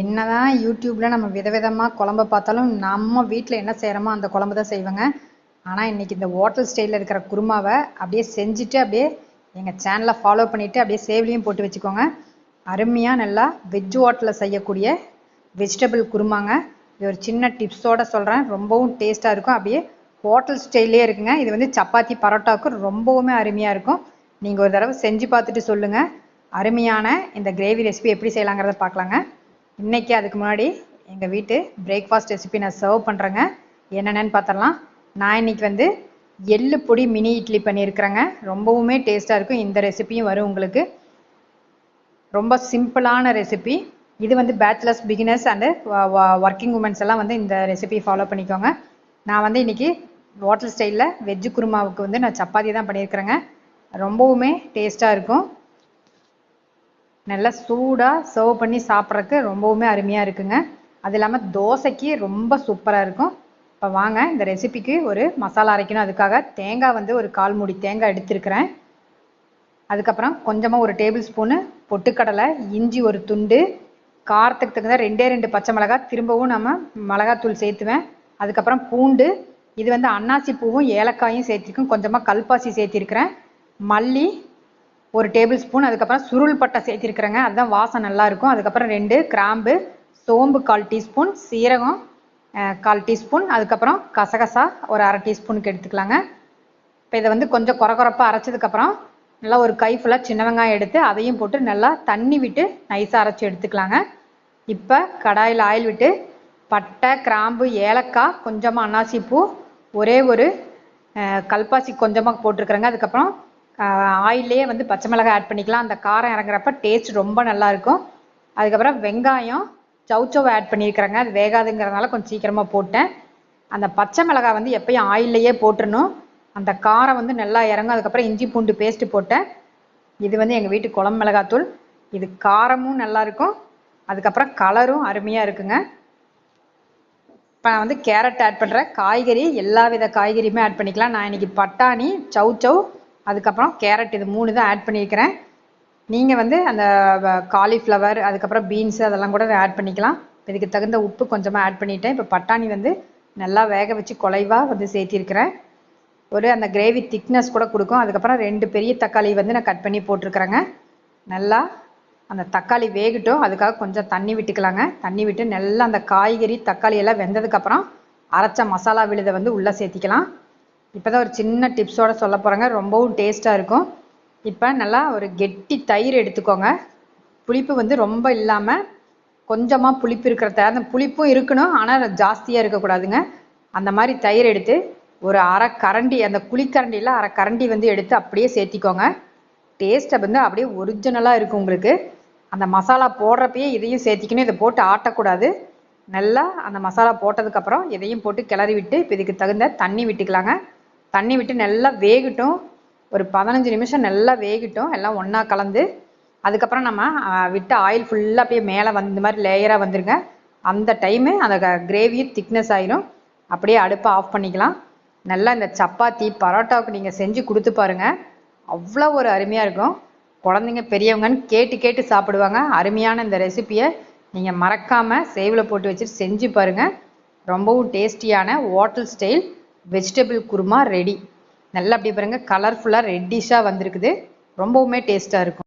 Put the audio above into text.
என்னதான் யூடியூப்ல நம்ம விதவிதமாக குழம்ப பார்த்தாலும் நம்ம வீட்டில் என்ன செய்கிறோமோ அந்த குழம்பு தான் செய்வேங்க. ஆனால் இன்னைக்கு இந்த ஹோட்டல் ஸ்டைலில் இருக்கிற குருமாவை அப்படியே செஞ்சுட்டு அப்படியே எங்கள் சேனலை ஃபாலோ பண்ணிவிட்டு அப்படியே சேவ்லேயும் போட்டு வச்சுக்கோங்க. அருமையாக நல்லா வெஜ் ஹோட்டலில் செய்யக்கூடிய வெஜிடபிள் குருமாங்க. இது ஒரு சின்ன டிப்ஸோட சொல்கிறேன் ரொம்பவும் டேஸ்ட்டாக இருக்கும். அப்படியே ஹோட்டல் ஸ்டைலே இருக்குங்க. இது வந்து சப்பாத்தி பரோட்டாவுக்கு ரொம்பவுமே அருமையாக இருக்கும். நீங்கள் ஒரு தடவை செஞ்சு பார்த்துட்டு சொல்லுங்கள் அருமையான இந்த கிரேவி ரெசிபி எப்படி செய்யலாங்கிறத பார்க்கலாங்க. இன்னைக்கு அதுக்கு முன்னாடி எங்கள் வீட்டு பிரேக்ஃபாஸ்ட் ரெசிபி நான் சர்வ் பண்ணுறேங்க என்னென்னு பார்த்துடலாம் நான் இன்னைக்கு வந்து எள்ளு பொடி மினி இட்லி பண்ணியிருக்கிறேங்க. ரொம்பவுமே டேஸ்ட்டாக இருக்கும். இந்த ரெசிபியும் வரும் உங்களுக்கு. ரொம்ப சிம்பிளான ரெசிபி இது வந்து bachelors beginners and working womens எல்லாம் வந்து இந்த ரெசிபி ஃபாலோ பண்ணிக்கோங்க. நான் வந்து இன்னைக்கு ஹோட்டல் ஸ்டைலில் வெஜ்ஜு குருமாவுக்கு வந்து நான் சப்பாத்தி தான் பண்ணியிருக்கிறேங்க. ரொம்பவுமே டேஸ்ட்டாக இருக்கும். நல்லா சூடாக சர்வ் பண்ணி சாப்பிட்றதுக்கு ரொம்பவுமே அருமையாக இருக்குங்க. அது இல்லாமல் தோசைக்கு ரொம்ப சூப்பராக இருக்கும். இப்போ வாங்க இந்த ரெசிபிக்கு ஒரு மசாலா அரைக்கணும். அதுக்காக தேங்காய் வந்து ஒரு கால் மூடி தேங்காய் எடுத்துருக்கிறேன். அதுக்கப்புறம் கொஞ்சமாக ஒரு டேபிள் ஸ்பூனு பொட்டுக்கடலை இஞ்சி ஒரு துண்டு காரத்துக்கு தகுந்த ரெண்டே ரெண்டு பச்சை மிளகாய் திரும்பவும் நம்ம மிளகாத்தூள் சேர்த்துவேன். அதுக்கப்புறம் பூண்டு இது வந்து அன்னாசி பூவும் ஏலக்காயும் சேர்த்திருக்கேன். கொஞ்சமாக கல்பாசி சேர்த்திருக்கிறேன். மல்லி ஒரு டேபிள் ஸ்பூன் அதுக்கப்புறம் சுருள் பட்டை சேர்த்திருக்கிறேங்க. அதுதான் வாசம் நல்லா இருக்கும் அதுக்கப்புறம் ரெண்டு கிராம்பு சோம்பு கால் டீஸ்பூன் சீரகம் கால் டீஸ்பூன் அதுக்கப்புறம் கசகசா ஒரு அரை டீஸ்பூனுக்கு எடுத்துக்கலாங்க. இப்போ இதை வந்து கொஞ்சம் குறை குறைப்பாக அரைச்சதுக்கப்புறம் நல்லா ஒரு கை ஃபுல்லாக சின்ன வெங்காயம் எடுத்து அதையும் போட்டு நல்லா தண்ணி விட்டு நைஸாக அரைச்சி எடுத்துக்கலாங்க. இப்போ கடாயில் ஆயில் விட்டு பட்டை கிராம்பு ஏலக்காய் கொஞ்சமாக அன்னாசி பூ ஒரே ஒரு கல்பாசி கொஞ்சமாக போட்டிருக்கிறேங்க. அதுக்கப்புறம் ஆயிலே வந்து பச்சை மிளகாய் ஆட் பண்ணிக்கலாம். அந்த காரம் இறங்குறப்ப டேஸ்ட் ரொம்ப நல்லா இருக்கும். அதுக்கப்புறம் வெங்காயம் சவுச்சவை ஆட் பண்ணியிருக்கிறாங்க அது வேகாதுங்கிறதுனால கொஞ்சம் சீக்கிரமாக போட்டேன். அந்த பச்சை மிளகாய் வந்து எப்பயும் ஆயிலையே போட்டுடணும் அந்த காரம் வந்து நல்லா இறங்கும். அதுக்கப்புறம் இஞ்சி பூண்டு பேஸ்ட்டு போட்டேன். இது வந்து எங்கள் வீட்டு குழம்பு மிளகாத்தூள். இது காரமும் நல்லா இருக்கும். அதுக்கப்புறம் கலரும் அருமையாக இருக்குங்க. இப்போ நான் வந்து கேரட் ஆட் பண்ணுறேன் காய்கறி எல்லா வித காய்கறியுமே ஆட் பண்ணிக்கலாம். நான் இன்னைக்கு பட்டாணி சவு சௌ அதுக்கப்புறம் கேரட் இது மூணு தான் ஆட் பண்ணியிருக்கிறேன் நீங்கள் வந்து அந்த காலிஃப்ளவர் அதுக்கப்புறம் பீன்ஸு அதெல்லாம் கூட ஆட் பண்ணிக்கலாம். இதுக்கு தகுந்த உப்பு கொஞ்சமாக ஆட் பண்ணிட்டேன். இப்போ பட்டாணி வந்து நல்லா வேக வச்சு குலைவாக வந்து சேர்த்திருக்கிறேன். ஒரு அந்த கிரேவி திக்னஸ் கூட கொடுக்கும். அதுக்கப்புறம் ரெண்டு பெரிய தக்காளி வந்து நான் கட் பண்ணி போட்டிருக்கிறேங்க. நல்லா அந்த தக்காளி வேகட்டும். அதுக்காக கொஞ்சம் தண்ணி விட்டுக்கலாங்க. தண்ணி விட்டு நல்லா அந்த காய்கறி தக்காளி எல்லாம் வெந்ததுக்கப்புறம் அரைச்ச மசாலா விழுதை வந்து உள்ளே சேர்த்திக்கலாம். இப்போ தான் ஒரு சின்ன டிப்ஸோட சொல்ல போகிறேங்க ரொம்பவும் டேஸ்ட்டாக இருக்கும். இப்போ நல்லா ஒரு கெட்டி தயிர் எடுத்துக்கோங்க. புளிப்பு வந்து ரொம்ப இல்லாமல் கொஞ்சமாக புளிப்பு இருக்கிற தயிர் அந்த புளிப்பும் இருக்கணும். ஆனால் ஜாஸ்தியாக இருக்கக்கூடாதுங்க. அந்த மாதிரி தயிர் எடுத்து ஒரு அரை கரண்டி அந்த குழிக்கரண்டியில் அரை கரண்டி வந்து எடுத்து அப்படியே சேர்த்திக்கோங்க. டேஸ்ட்டை வந்து அப்படியே ஒரிஜினலாக இருக்கும் உங்களுக்கு. அந்த மசாலா போடுறப்பயே இதையும் சேர்த்திக்கணும். இதை போட்டு ஆட்டக்கூடாது. நல்லா அந்த மசாலா போட்டதுக்கப்புறம் இதையும் போட்டு கிளறி விட்டு இப்போ இதுக்கு தகுந்த தண்ணி விட்டுக்கலாங்க. தண்ணி விட்டு நல்லா வேகட்டும். ஒரு பதினஞ்சு நிமிஷம் நல்லா வேகட்டும். எல்லாம் ஒன்றா கலந்து அதுக்கப்புறம் நம்ம விட்ட ஆயில் ஃபுல்லாக அப்படியே மேலே வந்த மாதிரி லேயராக வந்துருங்க. அந்த டைமு அந்த கிரேவியும் திக்னஸ் ஆயிரும். அப்படியே அடுப்பை ஆஃப் பண்ணிக்கலாம். நல்லா இந்த சப்பாத்தி பரோட்டாவுக்கு நீங்கள் செஞ்சு கொடுத்து பாருங்கள் அவ்வளோ ஒரு அருமையாக இருக்கும். குழந்தைங்க பெரியவங்கன்னு கேட்டு கேட்டு சாப்பிடுவாங்க. அருமையான இந்த ரெசிப்பியை நீங்கள் மறக்காமல் சேவில் போட்டு வச்சுட்டு செஞ்சு பாருங்கள் ரொம்பவும் டேஸ்டியான hotel style vegetable kurma ready நல்லா அப்படி பாருங்கள் கலர்ஃபுல்லாக ரெட்டிஷாக வந்திருக்குது. ரொம்பவுமே டேஸ்ட்டாக இருக்கும்.